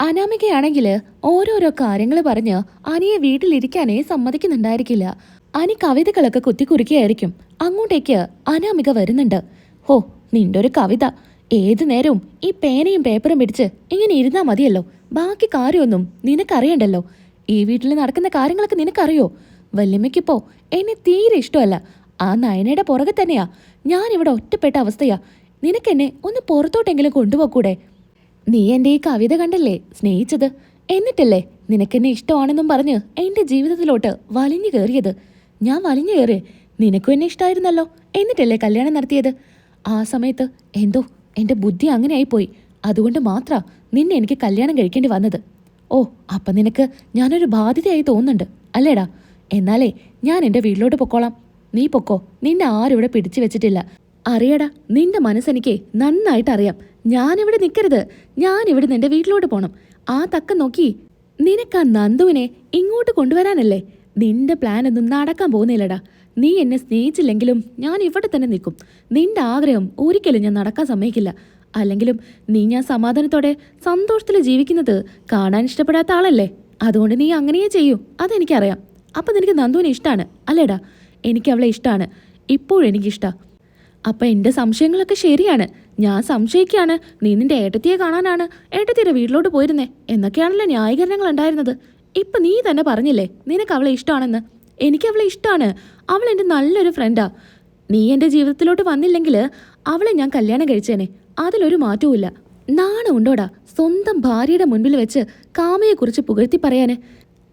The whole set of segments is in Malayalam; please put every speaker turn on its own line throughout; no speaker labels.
അനാമികയാണെങ്കിൽ ഓരോരോ കാര്യങ്ങൾ പറഞ്ഞ് അനിയെ വീട്ടിലിരിക്കാനേ സമ്മതിക്കുന്നുണ്ടായിരിക്കില്ല. അനി കവിതകളൊക്കെ കുത്തിക്കുറിക്കുകയായിരിക്കും അങ്ങോട്ടേക്ക് അനാമിക വരുന്നുണ്ട്. ഹോ നിന്റെ ഒരു കവിത. ഏതു നേരവും ഈ പേനയും പേപ്പറും പിടിച്ച് ഇങ്ങനെ ഇരുന്നാ മതിയല്ലോ. ബാക്കി കാര്യമൊന്നും നിനക്കറിയണ്ടല്ലോ. ഈ വീട്ടിൽ നടക്കുന്ന കാര്യങ്ങളൊക്കെ നിനക്കറിയോ? വല്യമ്മയ്ക്കിപ്പോ എന്നെ തീരെ ഇഷ്ടമല്ല. ആ നയനയുടെ പുറകെ തന്നെയാ. ഞാൻ ഇവിടെ ഒറ്റപ്പെട്ട അവസ്ഥയാ. നിനക്കെന്നെ ഒന്ന് പുറത്തോട്ടെങ്കിലും കൊണ്ടുപോക്കൂടെ? നീ എന്റെ ഈ കവിത കണ്ടല്ലേ? സ്നേഹിച്ചത്? എന്നിട്ടല്ലേ? നിനക്കെന്നെ ഇഷ്ടമാണെന്നും പറഞ്ഞ് എന്റെ ജീവിതത്തിലോട്ട് വലിഞ്ഞു കയറിയത്. ഞാൻ വലിഞ്ഞു കയറി. നിനക്കും എന്നെ ഇഷ്ടമായിരുന്നല്ലോ എന്നിട്ടല്ലേ കല്യാണം നടത്തിയത്? ആ സമയത്ത് എന്തോ എന്റെ ബുദ്ധി അങ്ങനെ ആയിപ്പോയി അതുകൊണ്ട് മാത്ര നിന്നെ എനിക്ക് കല്യാണം കഴിക്കേണ്ടി വന്നത്. ഓ അപ്പൊ നിനക്ക് ഞാനൊരു ബാധ്യതയായി തോന്നുന്നുണ്ട് അല്ലേടാ? എന്നാലേ ഞാൻ എന്റെ വീട്ടിലോട്ട് പൊക്കോളാം. നീ പൊക്കോ. നിന്നെ ആരും ഇവിടെ പിടിച്ചു വെച്ചിട്ടില്ല. അറിയടാ നിന്റെ മനസ്സെനിക്ക് നന്നായിട്ട് അറിയാം ഞാനിവിടെ നിൽക്കരുത് ഞാനിവിടെ നിന്റെ വീട്ടിലോട്ട് പോണം. ആ തക്ക നോക്കി നിനക്ക് ആ നന്ദുവിനെ ഇങ്ങോട്ട് കൊണ്ടുവരാനല്ലേ? നിന്റെ പ്ലാൻ ഒന്നും നടക്കാൻ പോകുന്നില്ലടാ. നീ എന്നെ സ്നേഹിച്ചില്ലെങ്കിലും ഞാൻ ഇവിടെ തന്നെ നിൽക്കും. നിന്റെ ആഗ്രഹം ഒരിക്കലും ഞാൻ നടക്കാൻ സമ്മതിക്കില്ല. അല്ലെങ്കിലും നീ ഞാൻ സമാധാനത്തോടെ സന്തോഷത്തിൽ ജീവിക്കുന്നത് കാണാൻ ഇഷ്ടപ്പെടാത്ത ആളല്ലേ? അതുകൊണ്ട് നീ അങ്ങനെയേ ചെയ്യൂ. അതെനിക്കറിയാം. അപ്പം നിനക്ക് നന്ദുവിനെ ഇഷ്ടമാണ് അല്ലേടാ? എനിക്ക് അവളെ ഇഷ്ടമാണ് ഇപ്പോഴും എനിക്കിഷ്ടാ. അപ്പൊ എന്റെ സംശയങ്ങളൊക്കെ ശരിയാണ്. ഞാൻ സംശയിക്കുകയാണ്. നീ നിന്റെ ഏട്ടത്തിയെ കാണാനാണ് ഏട്ടത്തിയുടെ വീട്ടിലോട്ട് പോയിരുന്നേ. എന്നൊക്കെയാണല്ലോ ന്യായീകരണങ്ങൾ ഉണ്ടായിരുന്നത്. ഇപ്പൊ നീ തന്നെ പറഞ്ഞില്ലേ നിനക്ക് അവളെ ഇഷ്ടമാണെന്ന്. എനിക്ക് അവളെ ഇഷ്ടമാണ്. അവൾ എന്റെ നല്ലൊരു ഫ്രണ്ടാ നീ എന്റെ ജീവിതത്തിലോട്ട് വന്നില്ലെങ്കിൽ അവളെ ഞാൻ കല്യാണം കഴിച്ചേനെ. അതിലൊരു മാറ്റവുമില്ല. നാണം ഉണ്ടോടാ സ്വന്തം ഭാര്യയുടെ മുൻപിൽ വെച്ച് കാമയെക്കുറിച്ച് പുകഴ്ത്തി പറയാന്.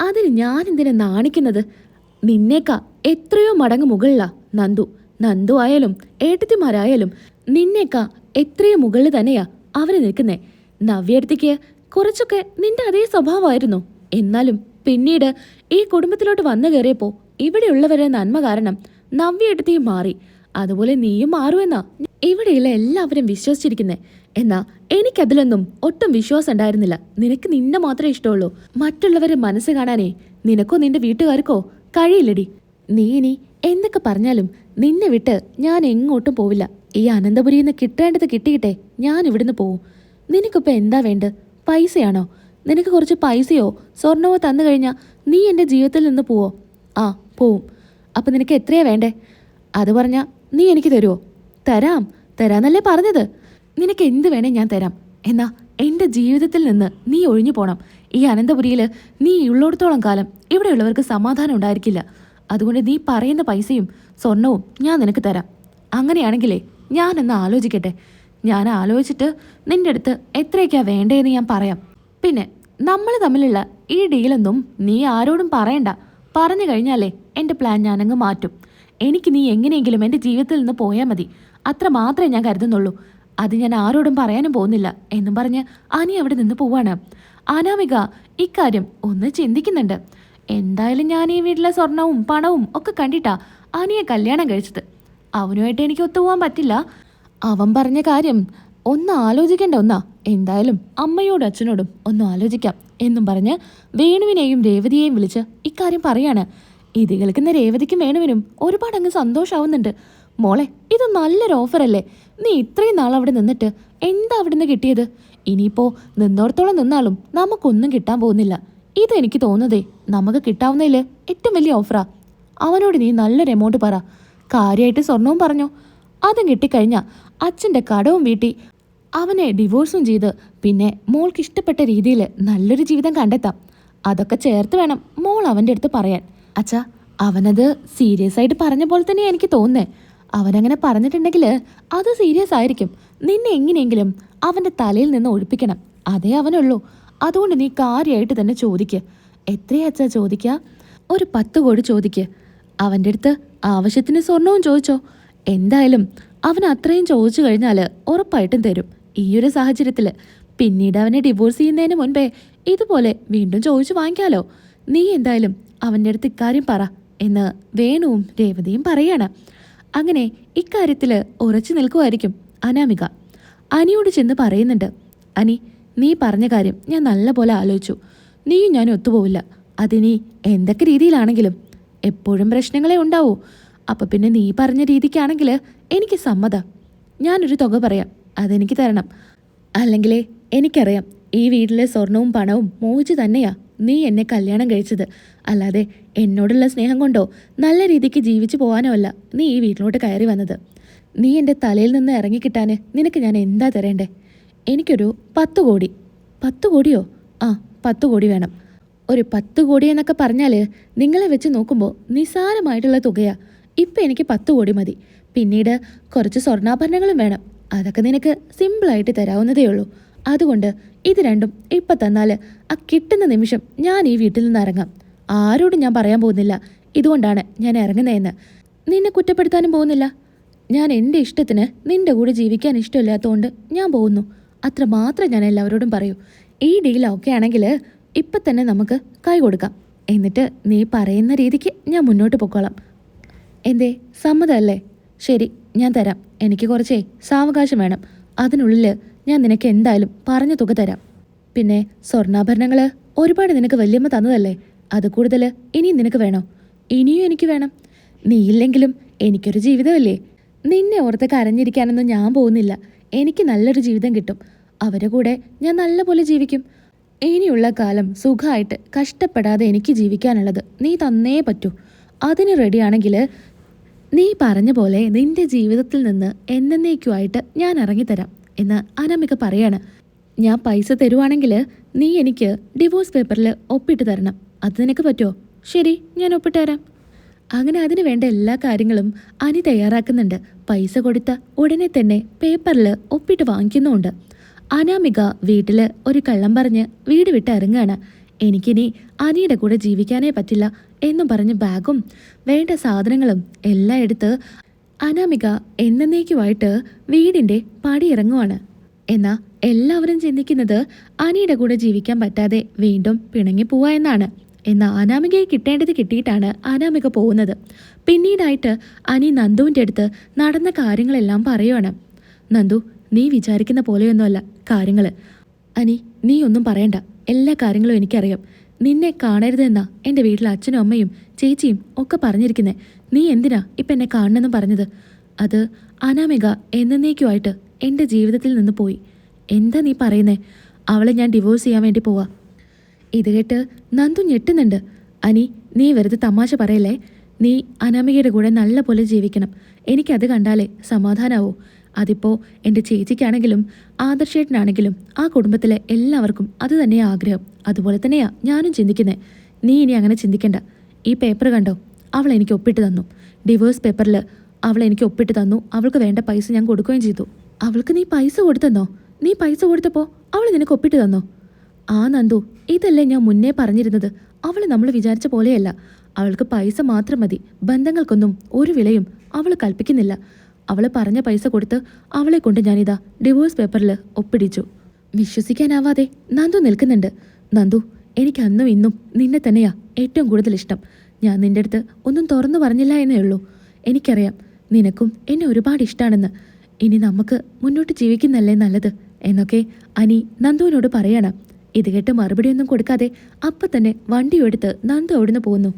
അതിന് ഞാൻ എന്തിനാ നാണിക്കുന്നത്? നിന്നേക്കാ എത്രയോ മടങ്ങ് മുകളിലാ നന്ദു. നന്ദു ആയാലും ഏട്ടത്തിമാരായാലും നിന്നേക്കാ എത്രയും മുകളിൽ തന്നെയാ അവർ നിൽക്കുന്നേ. നവ്യടുത്തേക്ക് കുറച്ചൊക്കെ നിന്റെ അതേ സ്വഭാവമായിരുന്നു. എന്നാലും പിന്നീട് ഈ കുടുംബത്തിലോട്ട് വന്നു കയറിയപ്പോ ഇവിടെയുള്ളവരെ നന്മ കാരണം നവ്യടുത്തേയും മാറി. അതുപോലെ നീയും മാറുമെന്നാ ഇവിടെയുള്ള എല്ലാവരും വിശ്വസിച്ചിരിക്കുന്നേ. എന്നാ എനിക്കതിലൊന്നും ഒട്ടും വിശ്വാസം ഉണ്ടായിരുന്നില്ല. നിനക്ക് നിന്നെ മാത്രമേ ഇഷ്ടമുള്ളൂ. മറ്റുള്ളവരെ മനസ്സ് കാണാനേ നിനക്കോ നിന്റെ വീട്ടുകാർക്കോ കഴിയില്ലടി. നീ ഇനി എന്തൊക്കെ പറഞ്ഞാലും നിന്നെ വിട്ട് ഞാൻ എങ്ങോട്ടും പോവില്ല. ഈ അനന്തപുരിയിൽ നിന്ന് കിട്ടേണ്ടത് കിട്ടിയിട്ടെ ഞാൻ ഇവിടുന്ന് പോവും. നിനക്കിപ്പോ എന്താ വേണ്ട പൈസയാണോ? നിനക്ക് കുറച്ച് പൈസയോ സ്വർണമോ തന്നു കഴിഞ്ഞാൽ നീ എന്റെ ജീവിതത്തിൽ നിന്ന് പോവോ? ആ പോവും. അപ്പൊ നിനക്ക് എത്രയാ വേണ്ടേ? അത് പറഞ്ഞാ നീ എനിക്ക് തരുമോ തരാം. തരാന്നല്ലേ പറഞ്ഞത്? നിനക്ക് എന്ത് വേണേ ഞാൻ തരാം. എന്നാ എന്റെ ജീവിതത്തിൽ നിന്ന് നീ ഒഴിഞ്ഞു പോണം. ഈ അനന്തപുരിയിൽ നീ ഉള്ളിടത്തോളം കാലം ഇവിടെയുള്ളവർക്ക് സമാധാനം ഉണ്ടായിരിക്കില്ല. അതുകൊണ്ട് നീ പറയുന്ന പൈസയും സ്വർണവും ഞാൻ നിനക്ക് തരാം. അങ്ങനെയാണെങ്കിലേ ഞാൻ ഞാനൊന്ന് ആലോചിക്കട്ടെ. ഞാൻ ആലോചിച്ചിട്ട് നിന്റെ അടുത്ത് എത്രയൊക്കെയാ വേണ്ടതെന്ന് ഞാൻ പറയാം. പിന്നെ നമ്മൾ തമ്മിലുള്ള ഈ ഡീലൊന്നും നീ ആരോടും പറയണ്ട. പറഞ്ഞു കഴിഞ്ഞാലേ എന്റെ പ്ലാൻ ഞാനങ്ങ് മാറ്റും. എനിക്ക് നീ എങ്ങനെയെങ്കിലും എന്റെ ജീവിതത്തിൽ നിന്ന് പോയാൽ മതി. അത്ര മാത്രമേ ഞാൻ കരുതുന്നുള്ളൂ. അത് ഞാൻ ആരോടും പറയാനും പോകുന്നില്ല എന്നും പറഞ്ഞ് അനി അവിടെ നിന്ന് പോവാണ്. അനാമിക ഇക്കാര്യം ഒന്ന് ചിന്തിക്കുന്നുണ്ട്. എന്തായാലും ഞാൻ ഈ വീട്ടിലെ സ്വർണവും പണവും ഒക്കെ കണ്ടിട്ടാ അനിയെ കല്യാണം കഴിച്ചത്. അവനുമായിട്ട് എനിക്ക് ഒത്തുപോകാൻ പറ്റില്ല. അവൻ പറഞ്ഞ കാര്യം ഒന്ന് ആലോചിക്കേണ്ട ഒന്നാ. എന്തായാലും അമ്മയോടും അച്ഛനോടും ഒന്ന് ആലോചിക്കാം എന്നും പറഞ്ഞ് വേണുവിനെയും രേവതിയെയും വിളിച്ച് ഇക്കാര്യം പറയാണ്. ഇത് കേൾക്കുന്ന രേവതിക്കും വേണുവിനും ഒരുപാട് അങ്ങ് സന്തോഷാവുന്നുണ്ട്. മോളെ ഇത് നല്ലൊരു ഓഫറല്ലേ? നീ ഇത്രയും നാൾ അവിടെ നിന്നിട്ട് എന്താ അവിടെ നിന്ന് കിട്ടിയത്? ഇനിയിപ്പോ നിന്നോടത്തോളം നിന്നാലും നമുക്കൊന്നും കിട്ടാൻ പോകുന്നില്ല. ഇത് എനിക്ക് തോന്നുന്നതേ നമുക്ക് കിട്ടാവുന്നതിൽ ഏറ്റവും വലിയ ഓഫറാ അവനോട് നീ നല്ലൊരു എമൗണ്ട് പറ. കാര്യമായിട്ട് സ്വർണവും പറഞ്ഞു. അതും കിട്ടിക്കഴിഞ്ഞാൽ അച്ഛന്റെ കടവും വീട്ടി അവനെ ഡിവോഴ്സും ചെയ്ത് പിന്നെ മോൾക്ക് ഇഷ്ടപ്പെട്ട രീതിയിൽ നല്ലൊരു ജീവിതം കണ്ടെത്താം. അതൊക്കെ ചേർത്ത് വേണം മോൾ അവന്റെ അടുത്ത് പറയാൻ. അച്ഛാ അവനത് സീരിയസ് ആയിട്ട് പറഞ്ഞ പോലെ തന്നെ എനിക്ക് തോന്നുന്നേ. അവനങ്ങനെ പറഞ്ഞിട്ടുണ്ടെങ്കിൽ അത് സീരിയസ് ആയിരിക്കും. നിന്നെ എങ്ങനെയെങ്കിലും അവന്റെ തലയിൽ നിന്ന് ഒഴിപ്പിക്കണം. അതേ അവനുള്ളൂ. അതുകൊണ്ട് നീ കാര്യമായിട്ട് തന്നെ ചോദിക്ക്. എത്രയാ അച്ഛാ ചോദിക്കുക ഒരു പത്ത് കോടി ചോദിക്ക്. അവന്റെ അടുത്ത് ആവശ്യത്തിന് സ്വർണവും ചോദിച്ചോ? എന്തായാലും അവൻ അത്രയും ചോദിച്ചു കഴിഞ്ഞാൽ ഉറപ്പായിട്ടും തരും ഈ ഒരു സാഹചര്യത്തിൽ പിന്നീട് അവനെ ഡിവോഴ്സ് ചെയ്യുന്നതിന് മുൻപേ ഇതുപോലെ വീണ്ടും ചോദിച്ചു വാങ്ങിക്കാലോ. നീ എന്തായാലും അവന്റെ അടുത്ത് ഇക്കാര്യം പറ എന്ന് വേണുവും രേവതിയും പറയാണ്. അങ്ങനെ ഇക്കാര്യത്തിൽ ഉറച്ചു നിൽക്കുമായിരിക്കും അനാമിക. അനിയോട് ചെന്ന് പറയുന്നുണ്ട്. അനി നീ പറഞ്ഞ കാര്യം ഞാൻ നല്ലപോലെ ആലോചിച്ചു. നീയും ഞാൻ ഒത്തുപോവില്ല. അതിനി എന്തൊക്കെ രീതിയിലാണെങ്കിലും എപ്പോഴും പ്രശ്നങ്ങളെ ഉണ്ടാവൂ. അപ്പം പിന്നെ നീ പറഞ്ഞ രീതിക്കാണെങ്കിൽ എനിക്ക് സമ്മത. ഞാനൊരു തുക പറയാം. അതെനിക്ക് തരണം. അല്ലെങ്കിൽ എനിക്കറിയാം. ഈ വീട്ടിലെ സ്വർണവും പണവും മോഹിച്ച് തന്നെയാ നീ എന്നെ കല്യാണം കഴിച്ചത്. അല്ലാതെ എന്നോടുള്ള സ്നേഹം കൊണ്ടോ നല്ല രീതിക്ക് ജീവിച്ചു പോകാനോ അല്ല നീ ഈ വീട്ടിലോട്ട് കയറി വന്നത്. നീ എന്റെ തലയിൽ നിന്ന് ഇറങ്ങിക്കിട്ടാന് നിനക്ക് ഞാൻ എന്താ തരേണ്ടേ? എനിക്കൊരു പത്ത് കോടി. പത്ത് കോടിയോ? ആ പത്ത് കോടി വേണം. ഒരു പത്ത് കോടി എന്നൊക്കെ പറഞ്ഞാൽ നിങ്ങളെ വെച്ച് നോക്കുമ്പോൾ നിസാരമായിട്ടുള്ള തുകയാ. ഇപ്പം എനിക്ക് പത്ത് കോടി മതി. പിന്നീട് കുറച്ച് സ്വർണാഭരണങ്ങളും വേണം. അതൊക്കെ നിനക്ക് സിമ്പിളായിട്ട് തരാവുന്നതേ ഉള്ളൂ. അതുകൊണ്ട് ഇത് രണ്ടും ഇപ്പം തന്നാൽ ആ കിട്ടുന്ന നിമിഷം ഞാൻ ഈ വീട്ടിൽ നിന്ന് ഇറങ്ങാം. ആരോടും ഞാൻ പറയാൻ പോകുന്നില്ല. ഇതുകൊണ്ടാണ് ഞാൻ ഇറങ്ങുന്നതെന്ന്. നിന്നെ കുറ്റപ്പെടുത്താനും പോകുന്നില്ല. ഞാൻ എന്റെ ഇഷ്ടത്തിന് നിന്റെ കൂടെ ജീവിക്കാൻ ഇഷ്ടമില്ലാത്തതുകൊണ്ട് ഞാൻ പോകുന്നു. അത്ര മാത്രം ഞാൻ എല്ലാവരോടും പറയൂ. ഈ ഡീൽ ഓക്കെ ആണെങ്കിൽ ഇപ്പം തന്നെ നമുക്ക് കൈ കൊടുക്കാം. എന്നിട്ട് നീ പറയുന്ന രീതിക്ക് ഞാൻ മുന്നോട്ട് പൊക്കോളാം. എന്തേ സമ്മതമല്ലേ? ശരി ഞാൻ തരാം. എനിക്ക് കുറച്ചേ സാവകാശം വേണം. അതിനുള്ളിൽ ഞാൻ നിനക്ക് എന്തായാലും പറഞ്ഞ തുക തരാം. പിന്നെ സ്വർണാഭരണങ്ങൾ ഒരുപാട് നിനക്ക് വല്യമ്മ തന്നതല്ലേ? അത് കൂടുതൽ ഇനിയും നിനക്ക് വേണോ? ഇനിയും എനിക്ക് വേണം. നീ ഇല്ലെങ്കിലും എനിക്കൊരു ജീവിതമല്ലേ? നിന്നെ ഓർത്ത് കരഞ്ഞിരിക്കാനൊന്നും ഞാൻ പോകുന്നില്ല. എനിക്ക് നല്ലൊരു ജീവിതം കിട്ടും. അവരെ കൂടെ ഞാൻ നല്ലപോലെ ജീവിക്കും. ഇനിയുള്ള കാലം സുഖമായിട്ട് കഷ്ടപ്പെടാതെ എനിക്ക് ജീവിക്കാനുള്ളത് നീ തന്നേ പറ്റൂ. അതിന് റെഡിയാണെങ്കിൽ നീ പറഞ്ഞ പോലെ നിന്റെ ജീവിതത്തിൽ നിന്ന് എന്നേക്കുമായിട്ട് ഞാൻ ഇറങ്ങിത്തരാം എന്ന് അനമിക പറയാണ്. ഞാൻ പൈസ തരുവാണെങ്കിൽ നീ എനിക്ക് ഡിവോഴ്സ് പേപ്പറിൽ ഒപ്പിട്ട് തരണം. അത് നിനക്ക് പറ്റുമോ ശരി ഞാൻ ഒപ്പിട്ട് തരാം. അങ്ങനെ അതിന് വേണ്ട എല്ലാ കാര്യങ്ങളും അനി തയ്യാറാക്കുന്നുണ്ട്. പൈസ കൊടുത്ത ഉടനെ തന്നെ പേപ്പറിൽ ഒപ്പിട്ട് വാങ്ങിക്കുന്നുമുണ്ട്. അനാമിക വീട്ടിൽ ഒരു കള്ളം പറഞ്ഞ് വീട് വിട്ട് ഇറങ്ങുകയാണ്. എനിക്കിനി അനിയുടെ കൂടെ ജീവിക്കാനേ പറ്റില്ല എന്നും പറഞ്ഞ് ബാഗും വേണ്ട സാധനങ്ങളും എല്ലാം എടുത്ത് അനാമിക എന്നേക്കുമായിട്ട് വീടിന്റെ പടിയിറങ്ങുവാണ് ഇറങ്ങുവാണ്. എന്നാ എല്ലാവരും ചിന്തിക്കുന്നത് അനിയുടെ കൂടെ ജീവിക്കാൻ പറ്റാതെ വീണ്ടും പിണങ്ങി പോവാ എന്നാണ്. എന്നാൽ അനാമികയെ കിട്ടേണ്ടത് കിട്ടിയിട്ടാണ് അനാമിക പോകുന്നത്. പിന്നീടായിട്ട് അനി നന്ദുവിന്റെ അടുത്ത് നടന്ന കാര്യങ്ങളെല്ലാം പറയുവാണ്. നന്ദു നീ വിചാരിക്കുന്ന പോലെയൊന്നുമല്ല കാര്യങ്ങൾ അനി നീ ഒന്നും പറയണ്ട. എല്ലാ കാര്യങ്ങളും എനിക്കറിയാം. നിന്നെ കാണരുതെന്നാ എന്റെ വീട്ടിലെ അച്ഛനും അമ്മയും ചേച്ചിയും ഒക്കെ പറഞ്ഞിരിക്കുന്നേ. നീ എന്തിനാ ഇപ്പം എന്നെ കാണണമെന്ന് പറഞ്ഞത്? അത് അനാമിക എന്നേക്കുമായിട്ട് എന്റെ ജീവിതത്തിൽ നിന്ന് പോയി. എന്താ നീ പറയുന്നേ? അവളെ ഞാൻ ഡിവോഴ്സ് ചെയ്യാൻ വേണ്ടി പോവാ. ഇത് കേട്ട് നന്ദു ഞെട്ടുന്നുണ്ട്. അനി നീ വെറുതെ തമാശ പറയല്ലേ? നീ അനാമികയുടെ കൂടെ നല്ല പോലെ ജീവിക്കണം. എനിക്കത് കണ്ടാലേ സമാധാനാവൂ. അതിപ്പോ എന്റെ ചേച്ചിക്കാണെങ്കിലും ആദർശേട്ടനാണെങ്കിലും ആ കുടുംബത്തിലെ എല്ലാവർക്കും അത് തന്നെയാ ആഗ്രഹം. അതുപോലെ തന്നെയാ ഞാനും ചിന്തിക്കുന്നേ. നീ ഇനി അങ്ങനെ ചിന്തിക്കണ്ട. ഈ പേപ്പർ കണ്ടോ? അവൾ എനിക്ക് ഒപ്പിട്ട് തന്നു. ഡിവോഴ്സ് പേപ്പറിൽ അവൾ എനിക്ക് ഒപ്പിട്ട് തന്നു. അവൾക്ക് വേണ്ട പൈസ ഞാൻ കൊടുക്കുകയും ചെയ്തു. അവൾക്ക് നീ പൈസ കൊടുത്തെന്നോ? നീ പൈസ കൊടുത്തപ്പോൾ അവൾ നിനക്ക് ഒപ്പിട്ട് തന്നോ? ആ നന്ദു ഇതല്ലേ ഞാൻ മുന്നേ പറഞ്ഞിരുന്നത്. അവൾ നമ്മൾ വിചാരിച്ച പോലെയല്ല. അവൾക്ക് പൈസ മാത്രം മതി. ബന്ധങ്ങൾക്കൊന്നും ഒരു വിലയും അവൾ കൽപ്പിക്കുന്നില്ല. അവൾ പറഞ്ഞ പൈസ കൊടുത്ത് അവളെ കൊണ്ട് ഞാനിതാ ഡിവോഴ്സ് പേപ്പറിൽ ഒപ്പിടിച്ചു. വിശ്വസിക്കാനാവാതെ നന്ദു നിൽക്കുന്നുണ്ട്. നന്ദു എനിക്ക് അന്നും ഇന്നും നിന്നെ തന്നെയാ ഏറ്റവും കൂടുതൽ ഇഷ്ടം. ഞാൻ നിന്റെ അടുത്ത് ഒന്നും തുറന്നു പറഞ്ഞില്ല എന്നേ ഉള്ളൂ. എനിക്കറിയാം നിനക്കും എന്നെ ഒരുപാട് ഇഷ്ടമാണെന്ന് ഇനി നമുക്ക് മുന്നോട്ട് ജീവിക്കുന്നല്ലേ നല്ലത് എന്നൊക്കെ അനി നന്ദുവിനോട് പറയണം. ഇത് കേട്ട് മറുപടിയൊന്നും കൊടുക്കാതെ അപ്പം തന്നെ വണ്ടിയെടുത്ത് നന്ദ അവിടുന്ന് പോകുന്നു